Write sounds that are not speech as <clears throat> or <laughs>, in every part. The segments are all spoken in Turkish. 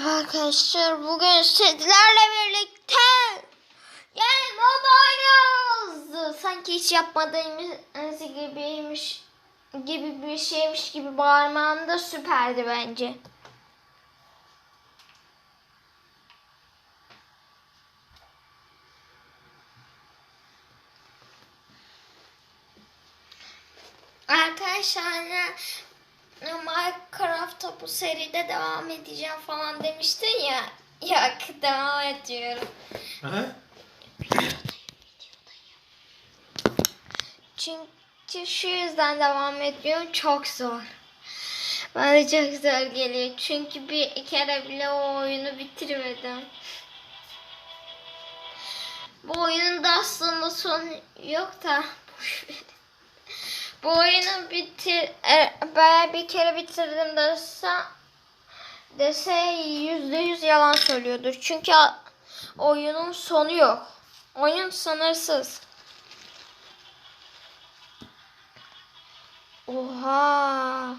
Merhaba arkadaşlar. Bugün sizlerle birlikte yani moda oynuyoruz. Sanki hiç yapmadığımız gibiymiş gibi bir şeymiş gibi bağırmam da süperdi bence. Arkadaşlar bu seride devam edeceğim falan demiştin ya. Yok devam ediyorum. Çünkü şu yüzden devam ediyorum. Çok zor. Bana çok zor geliyor. Çünkü bir kere bile o oyunu bitirmedim. Bu oyunun da aslında son yok da boş verin. Bu oyunu bitir e, ben bir kere bitirdim dese dese yüzde yüz yalan söylüyordur. Çünkü oyunun sonu yok. Oyun sınırsız. Oha.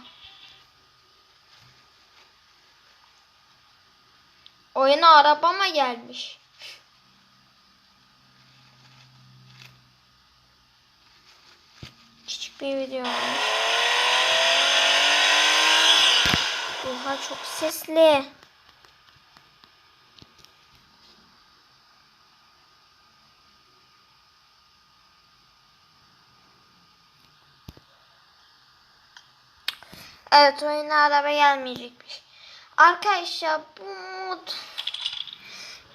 Oyuna araba mı gelmiş? Bir video olmuş. Oha çok sesli. Evet oyuna araba gelmeyecekmiş. Arkadaşlar bu mod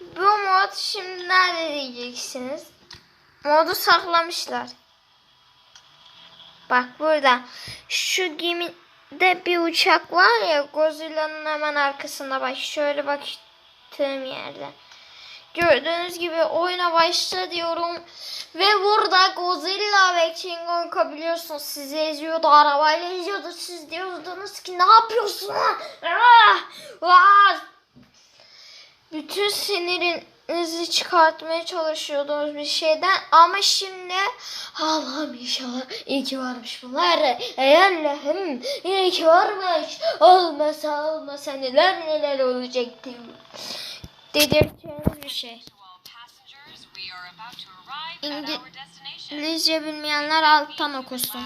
bu mod şimdi nerede diyeceksiniz? Modu saklamışlar. Bak burada. Şu gemide bir uçak var ya Godzilla'nın hemen arkasında bak şöyle baktığım yerde. Gördüğünüz gibi oyuna başla diyorum. Ve burada Godzilla ve King Kong biliyorsunuz sizi eziyordu. Arabayla eziyordu. Siz diyordunuz ki ne yapıyorsun? Ah! Ah! Bütün sinirinizi çıkartmaya çalışıyordunuz bir şeyden. Ama şimdi Allah'ım inşallah iyi ki varmış bunlar. Ey Allah'ım iyi ki varmış. Olmasa olmasa neler neler olacaktı. Dedirteceğiniz bir şey. İngilizce bilmeyenler alttan okusun.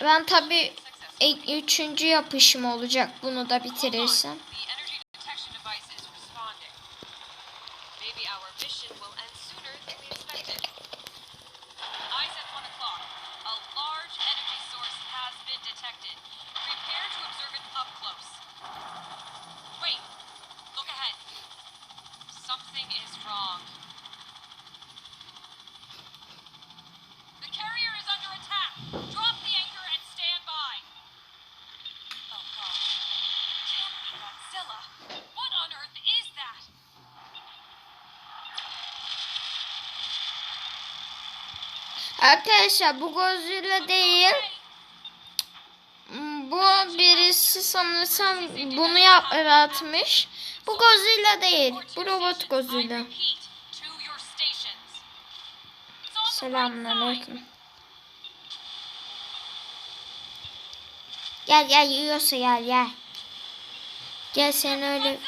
Ben tabi successfully. Üçüncü yapışım olacak bunu da bitirirsem. Arkadaşlar bu Godzilla değil. Bu birisi sanırsam bunu yaratmış. Bu Godzilla değil. Bu robot Godzilla. Selamünaleyküm. Gel gel yiyorsa gel gel. Gel sen öyle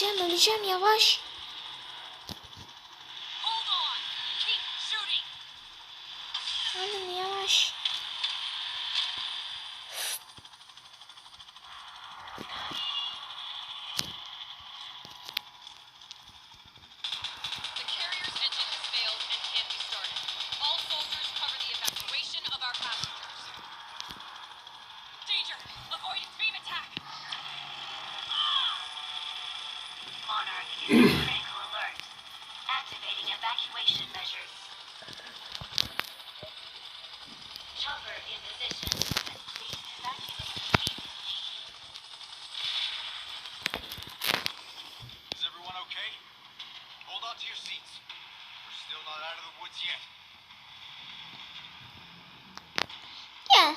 öleceğim öleceğim yavaş.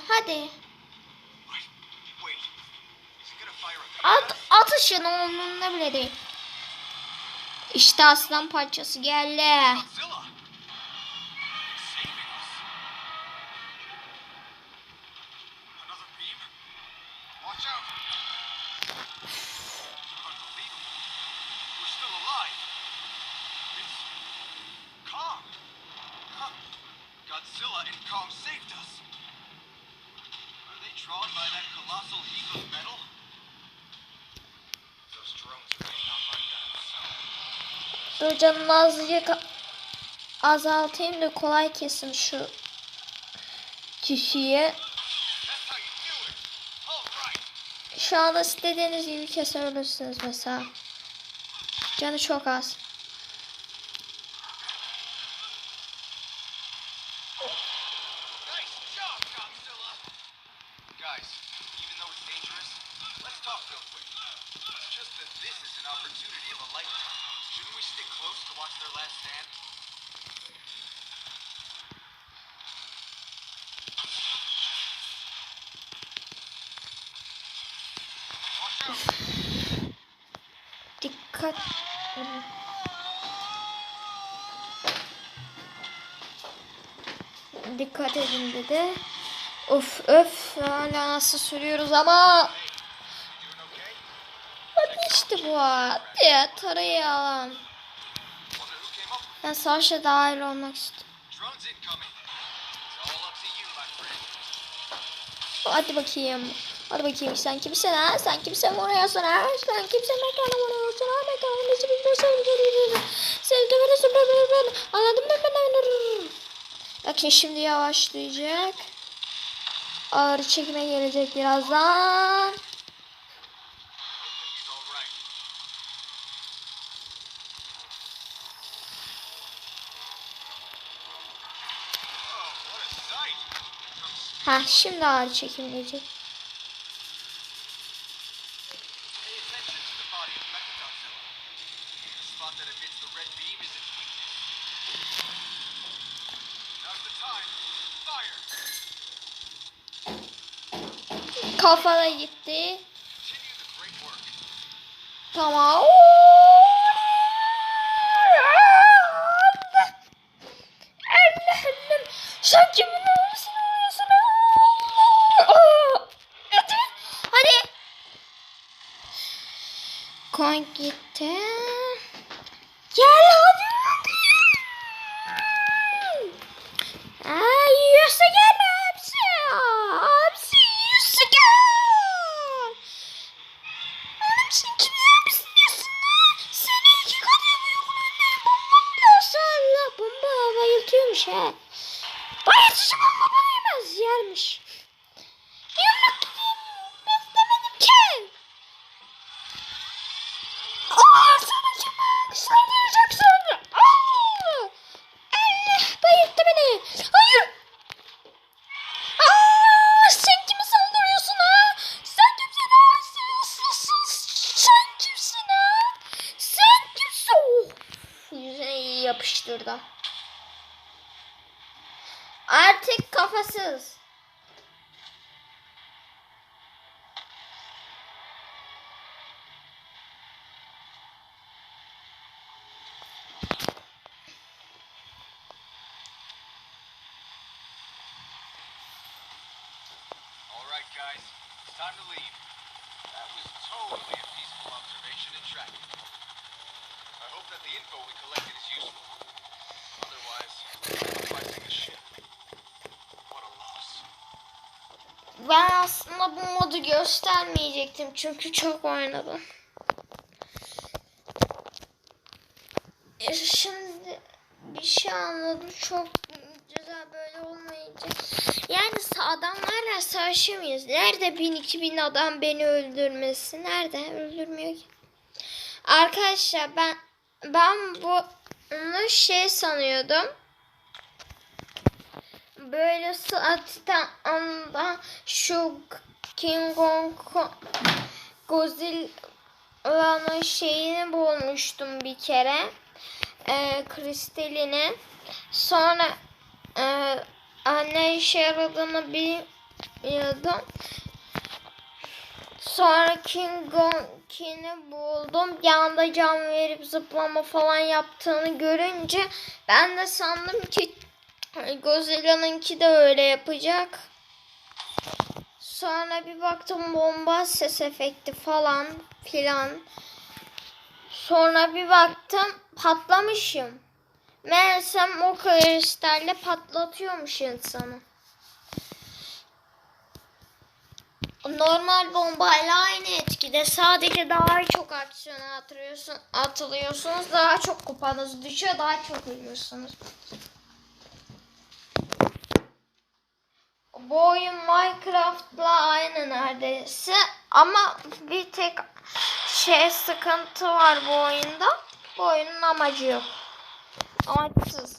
hadi. At, at ışığını onunla bile değil. İşte aslan parçası geldi. Canını azıcık azaltayım da kolay kesin şu right. Şu anda istediğiniz gibi kesebilirsiniz mesela. Canı çok az. Dikkat edin dedi. Of öf hala nasıl sürüyoruz ama. Hadi işte bu. Hadi tarayı with Ben savaşa dahil olmak istiyorum. Hadi bakayım. Hadi bakayım sen kimsin ha? Sen kimsin vuruyorsun ha? Sen kimsin mekana vuruyorsun ha? Mekana bizi bilmiyorsun. Seni döveriz. Anladın mı ben? Bakın şimdi yavaşlayacak. Ağır çekime gelecek birazdan. Ha şimdi ağır çekim gelecek. Pay attention to the body of Mechagodzilla. The spot that emits the red beam is its weakness. Now's the time. Fire! Kafada gitti. Tamam. Allah'ım. Sen kimin arasını arıyorsun? Hadi. Hadi. Koy gitti. Gel hadi. Ay yiyorsa gel time to leave. That was totally a peaceful observation and tracking. I hope that the info we collected is useful. Otherwise, take a ship? What a loss. Ben aslında bu modu göstermeyecektim çünkü çok oynadım. E, Şimdi bir şey anladım çok. Yani adamlarla savaşamıyoruz. Nerede bin iki bin adam beni öldürmesi? Nerede? Öldürmüyor ki. Arkadaşlar ben ben bunu şey sanıyordum böyle saatten anda şu King Kong Godzilla'nın şeyini bulmuştum bir kere. Ee, kristalini. Sonra e, ne işe yaradığını bilmiyordum. Sonra King Kong'ini buldum. Yanında cam verip zıplama falan yaptığını görünce ben de sandım ki Godzilla'nınki de öyle yapacak. Sonra bir baktım bomba ses efekti falan filan. Sonra bir baktım patlamışım. Meğersem o kristalle patlatıyormuş insanı. Normal bombayla aynı etkide. Sadece daha çok aksiyona atıyorsun, atılıyorsunuz. Daha çok kupanız düşüyor. Daha çok ölüyorsunuz. Bu oyun Minecraft'la aynı neredeyse. Ama bir tek şey sıkıntı var bu oyunda. Bu oyunun amacı yok. Amaçsız.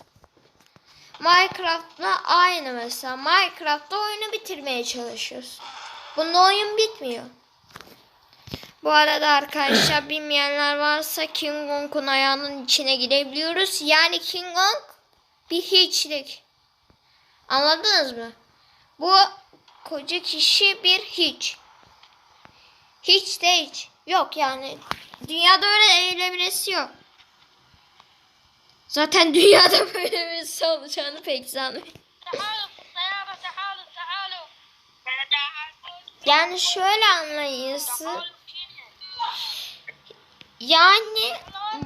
Minecraft'la aynı mesela. Minecraft'ta oyunu bitirmeye çalışıyorsun. Bunun oyun bitmiyor. Bu arada arkadaşlar <clears throat> bilmeyenler varsa King Kong'un ayağının içine girebiliyoruz. Yani King Kong bir hiçlik. Anladınız mı? Bu koca kişi bir hiç. Hiç de hiç. Yok yani. Dünyada öyle eğlebilesi yok. Zaten dünyada <laughs> böyle birisi olacağını pek sanmıyorum. Yani şöyle anlayısı. Yani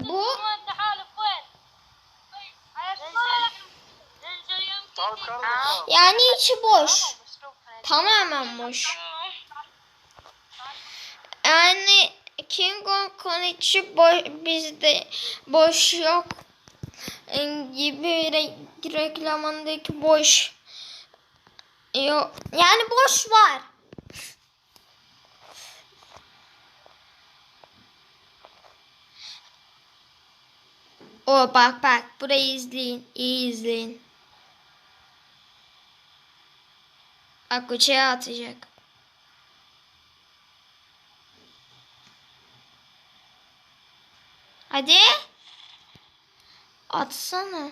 bu yani içi boş. Tamamen boş. Yani King Kong içi boş bizde boş yok gibi re- reklamındaki boş yok. Yani boş var. O bak bak burayı izleyin. iyi izleyin. Bak uçağa atacak. Hadi. Atsana.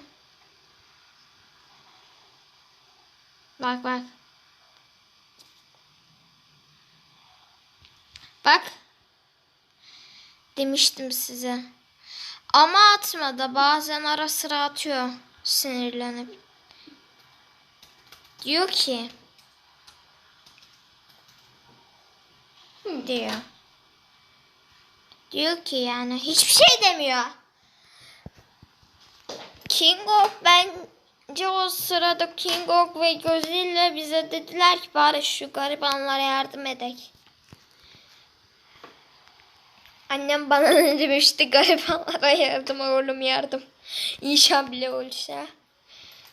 Bak bak. Bak. Demiştim size. Ama atmadı. Bazen ara sıra atıyor. Sinirlenip. Diyor ki. Diyor. Diyor ki yani hiçbir şey demiyor. King of bence o sırada King of ve Godzilla bize dediler ki bari şu garibanlara yardım edek. Annem bana ne demişti <laughs> garibanlara yardım oğlum yardım. İnşallah bile olsa.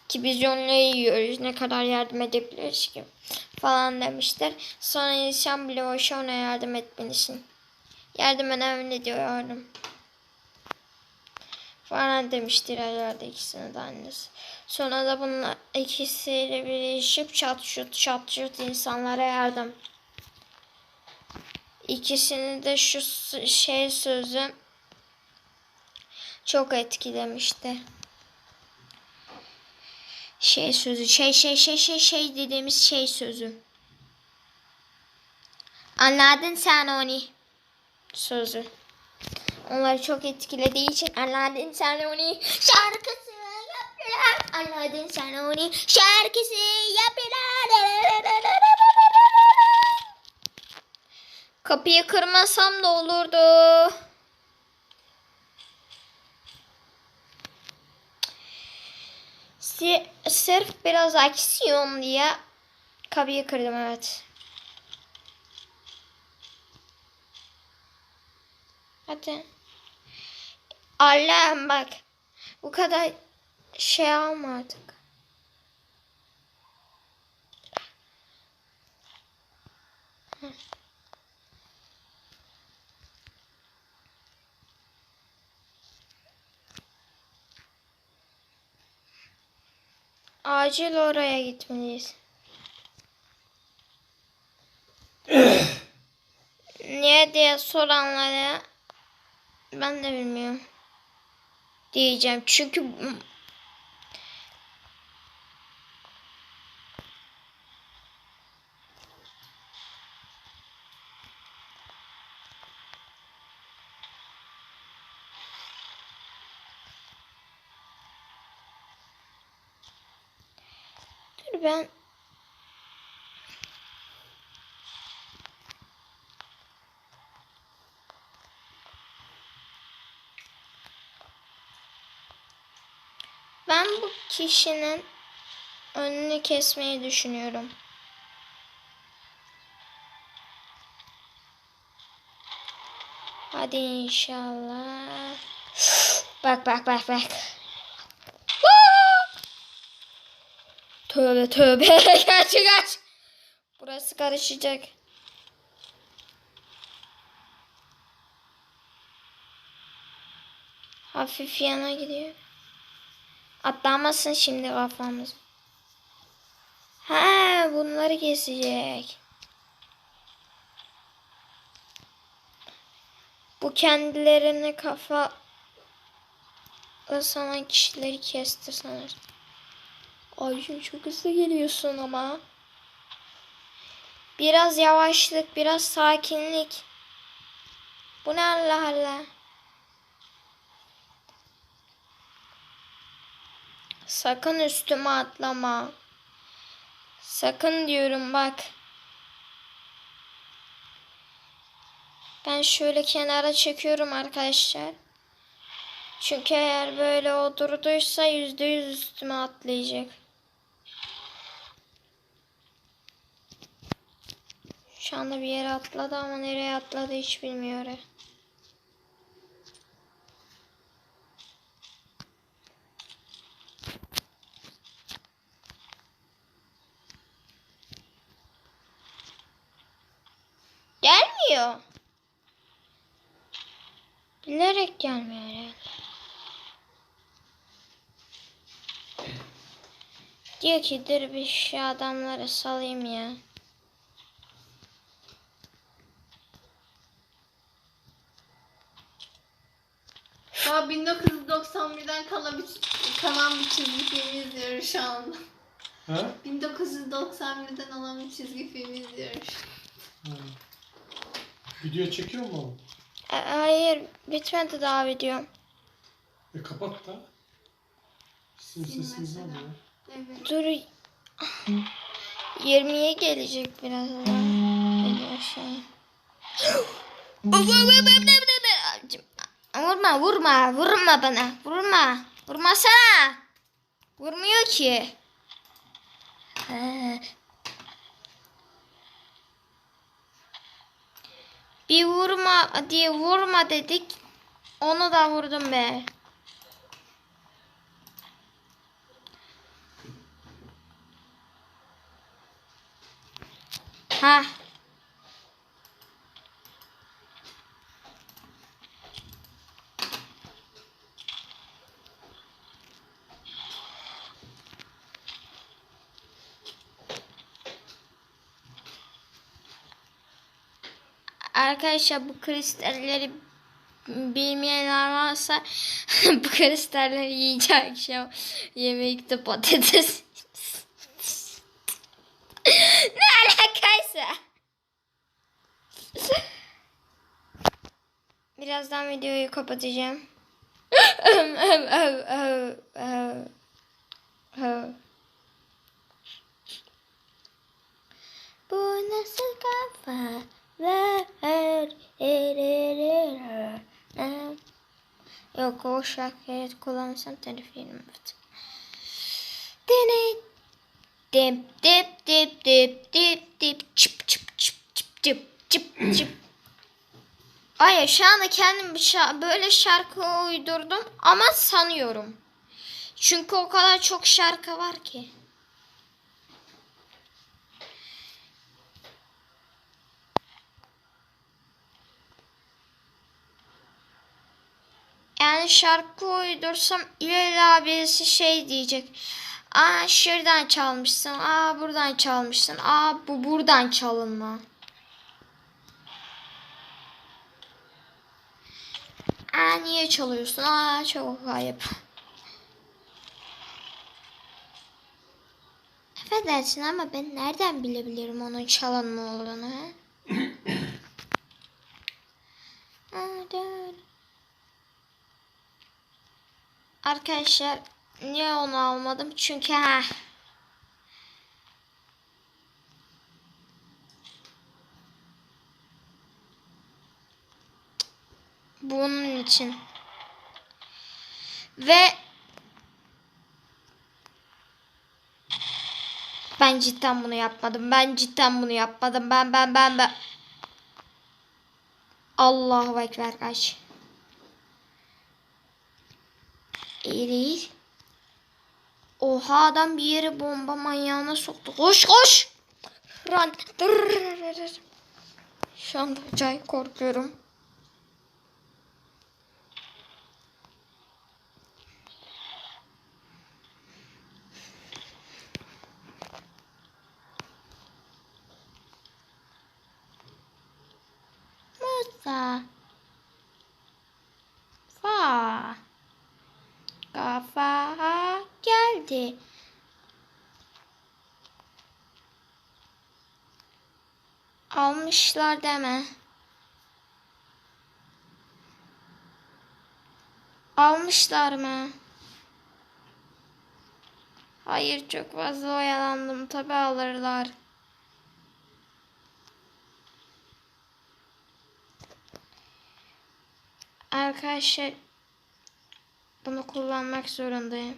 Ki biz onları yiyoruz ne kadar yardım edebiliriz ki falan demişler. Sonra insan bile olsa ona yardım etmelisin. Yardım önemli diyorum. Falan demiştir herhalde ikisine de annesi. Sonra da bunlar ikisiyle birleşip çat şut çat şut insanlara yardım. İkisini de şu şey sözü çok etkilemişti. Şey sözü, şey şey şey şey şey dediğimiz şey sözü. Anladın sen onu sözü. Onları çok etkilediği için Anladın sen onu şarkısı yaptılar. Anladın sen onu şarkısı yaptılar. Kapıyı kırmasam da olurdu. Sırf biraz aksiyon diye kapıyı kırdım evet. Hadi. Allah'ım bak. Bu kadar şey alma artık. Hı. Acil oraya gitmeliyiz. <coughs> Niye diye soranlara ben de bilmiyorum. Diyeceğim. Çünkü Dur ben kişinin önünü kesmeyi düşünüyorum. Hadi inşallah. Bak bak bak bak. Tövbe tövbe. <laughs> kaç kaç. Burası karışacak. Hafif yana gidiyor. Atlamasın şimdi kafamız. Ha, bunları kesecek. Bu kendilerini kafa sanan kişileri kesti sanırım. Ay çok hızlı geliyorsun ama. Biraz yavaşlık, biraz sakinlik. Bu ne Allah Allah. Sakın üstüme atlama. Sakın diyorum bak. Ben şöyle kenara çekiyorum arkadaşlar. Çünkü eğer böyle oturduysa yüzde yüz üstüme atlayacak. Şu anda bir yere atladı ama nereye atladı hiç bilmiyorum. Gelmiyor. Bilerek gelmiyor herhalde. Diyor ki dur bir şu adamları salayım ya. Daha 1991'den kalan bir, kalan bir çizgi film izliyoruz şu anda. Ha? 1991'den olan bir çizgi film izliyoruz. Ha. Video çekiyor mu? E, hayır bitmedi daha video. E kapat da. Sizin sesiniz mesela. oluyor? Evet. Dur. 20'ye gelecek şey. Vurma vurma vurma bana vurma vurmasana vurmuyor ki Ha. Bir vurma diye vurma dedik. Onu da vurdum be. Ha Arkadaşlar bu kristalleri bilmeyenler varsa <laughs> bu kristalleri yiyince akşam yemekte patates. <laughs> Ne alakaysa birazdan videoyu kapatacağım. <laughs> Bu nasıl kafa? Yok o şarkıyı kullanırsam telif yerim. Evet. Dene. Dip dip dip dip dip dip çıp çıp çıp çıp çıp çıp çıp. Ay şu anda kendim böyle şarkı uydurdum ama sanıyorum. Çünkü o kadar çok şarkı var ki. Yani şarkı uydursam illa birisi şey diyecek. Aa şuradan çalmışsın. Aa buradan çalmışsın. Aa bu buradan çalınma. Aa niye çalıyorsun? Aa çok ayıp. Affedersin ama ben nereden bilebilirim onun çalan mı olduğunu? ha? <coughs> Arkadaşlar niye onu almadım? Çünkü ha bunun için. Ve ben cidden bunu yapmadım. Ben cidden bunu yapmadım. Ben ben ben ben. Allahu ekber kaç. İyi değil. Oha adam bir yere bomba manyağına soktu. Koş koş. Run. Şu anda acayip korkuyorum. Musa. Fa. Kafa geldi. Almışlar deme. Almışlar mı? Hayır çok fazla oyalandım. Tabi alırlar. Arkadaşlar bunu kullanmak zorundayım.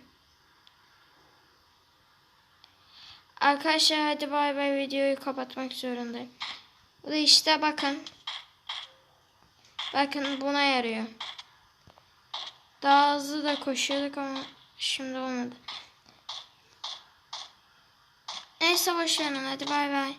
Arkadaşlar hadi bay bay videoyu kapatmak zorundayım. Bu da işte bakın. Bakın buna yarıyor. Daha hızlı da koşuyorduk ama şimdi olmadı. Neyse boşverin hadi bay bay.